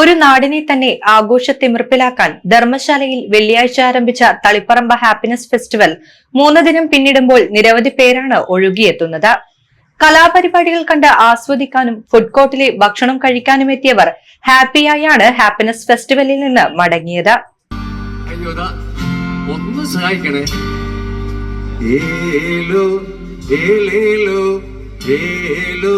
ഒരു നാടിനെ തന്നെ ആഘോഷത്തിമിർപ്പിലാക്കാൻ ധർമ്മശാലയിൽ വെള്ളിയാഴ്ച ആരംഭിച്ച തളിപ്പറമ്പ ഹാപ്പിനെസ് ഫെസ്റ്റിവൽ മൂന്ന് ദിനം പിന്നിടുമ്പോൾ നിരവധി പേരാണ് ഒഴുകിയെത്തുന്നത്. കലാപരിപാടികൾ കണ്ട് ആസ്വദിക്കാനും ഫുഡ് കോർട്ടിലെ ഭക്ഷണം കഴിക്കാനും എത്തിയവർ ഹാപ്പിയായാണ് ഹാപ്പിനെസ് ഫെസ്റ്റിവലിൽ നിന്ന് മടങ്ങിയത്. സഹായിക്കണേ. ഏലോ ഏലോ ഏലോ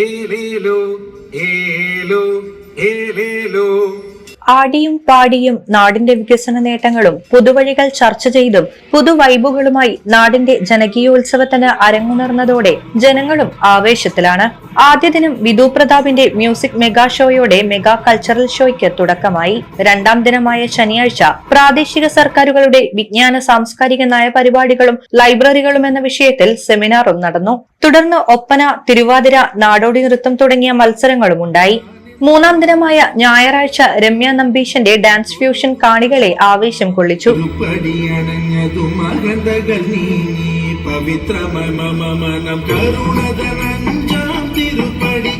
ഏലേലോ ഏലോ ഏലേലോ. ആടിയും പാടിയും നാടിന്റെ വികസന നേട്ടങ്ങളും പുതുവഴികൾ ചർച്ച ചെയ്തും പുതുവൈബുകളുമായി നാടിന്റെ ജനകീയോത്സവത്തിന് അരങ്ങുനിർന്നതോടെ ജനങ്ങളും ആവേശത്തിലാണ്. ആദ്യ ദിനം വിധു പ്രതാപിന്റെ മ്യൂസിക് മെഗാ ഷോയോടെ മെഗാ കൾച്ചറൽ ഷോയ്ക്ക് തുടക്കമായി. രണ്ടാം ദിനമായ ശനിയാഴ്ച പ്രാദേശിക സർക്കാരുകളുടെ വിജ്ഞാന സാംസ്കാരിക നയ പരിപാടികളും ലൈബ്രറികളും എന്ന വിഷയത്തിൽ സെമിനാറും നടന്നു. തുടർന്ന് ഒപ്പന തിരുവാതിര നാടോടി നൃത്തം തുടങ്ങിയ മത്സരങ്ങളും ഉണ്ടായി മൂന്നാം ദിനമായ ഞായറാഴ്ച രമ്യ നമ്പീശന്റെ ഡാൻസ് ഫ്യൂഷൻ കാണികളെ ആവേശം കൊള്ളിച്ചു. തിരുപ്പടി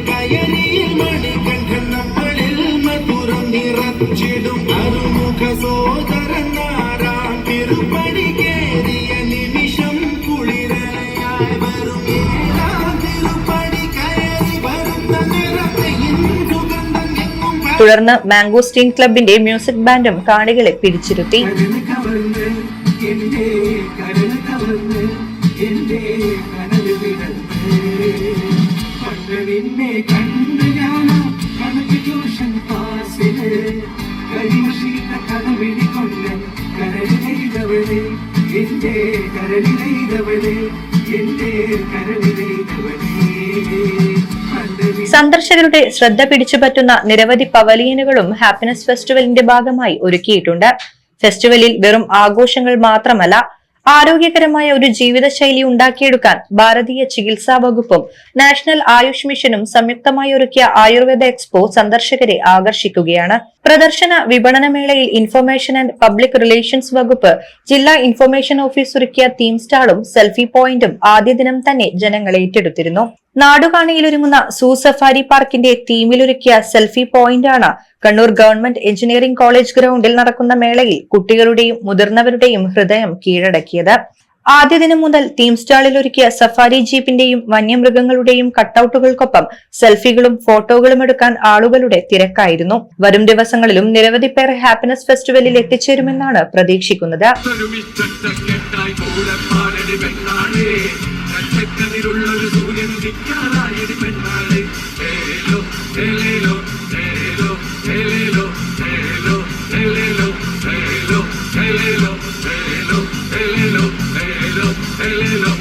കയറിയ നമ്മളിൽ മധുരം തുടർന്ന് മാംഗോസ്റ്റീൻ ക്ലബിന്റെ മ്യൂസിക് ബാൻഡും കാണികളെ പിടിച്ചിരുത്തി. എന്റെ കവർന്ന് എന്റെ കനൽ സന്ദർശകരുടെ ശ്രദ്ധ പിടിച്ചുപറ്റുന്ന നിരവധി പവലിയനുകളും ഹാപ്പിനെസ് ഫെസ്റ്റിവലിന്റെ ഭാഗമായി ഒരുക്കിയിട്ടുണ്ട്. ഫെസ്റ്റിവലിൽ വെറും ആഘോഷങ്ങൾ മാത്രമല്ല ആരോഗ്യകരമായ ഒരു ജീവിതശൈലി ഉണ്ടാക്കിയെടുക്കാൻ ഭാരതീയ ചികിത്സാ വകുപ്പും നാഷണൽ ആയുഷ് മിഷനും സംയുക്തമായി ഒരുക്കിയ ആയുർവേദ എക്സ്പോ സന്ദർശകരെ ആകർഷിക്കുകയാണ്. പ്രദർശന വിപണന മേളയിൽ ഇൻഫർമേഷൻ ആൻഡ് പബ്ലിക് റിലേഷൻസ് വകുപ്പ് ജില്ലാ ഇൻഫർമേഷൻ ഓഫീസ് ഒരുക്കിയ തീം സ്റ്റാളും സെൽഫി പോയിന്റും ആദ്യ ദിനം തന്നെ ജനങ്ങളെ ഏറ്റെടുത്തിരുന്നു. നാടുകാണിയിലൊരുങ്ങുന്ന സൂ സഫാരി പാർക്കിന്റെ തീമിലൊരുക്കിയ സെൽഫി പോയിന്റാണ് കണ്ണൂർ ഗവൺമെന്റ് എഞ്ചിനീയറിംഗ് കോളേജ് ഗ്രൗണ്ടിൽ നടക്കുന്ന മേളയിൽ കുട്ടികളുടെയും മുതിർന്നവരുടെയും ഹൃദയം കീഴടക്കിയത്. ആദ്യ ദിനം മുതൽ തീം സ്റ്റാളിൽ ഒരുക്കിയ സഫാരി ജീപ്പിന്റെയും വന്യമൃഗങ്ങളുടെയും കട്ടൌട്ടുകൾക്കൊപ്പം സെൽഫികളും ഫോട്ടോകളും എടുക്കാൻ ആളുകളുടെ തിരക്കായിരുന്നു. വരും ദിവസങ്ങളിലും നിരവധി പേർ ഹാപ്പിനെസ് ഫെസ്റ്റിവലിൽ എത്തിച്ചേരുമെന്നാണ് പ്രതീക്ഷിക്കുന്നത്. నారాయణి పెన్నాలి తేలిలో తేలిలో తేలిలో తేలిలో తేలిలో తేలిలో తేలిలో తేలిలో తేలిలో తేలిలో తేలిలో తేలిలో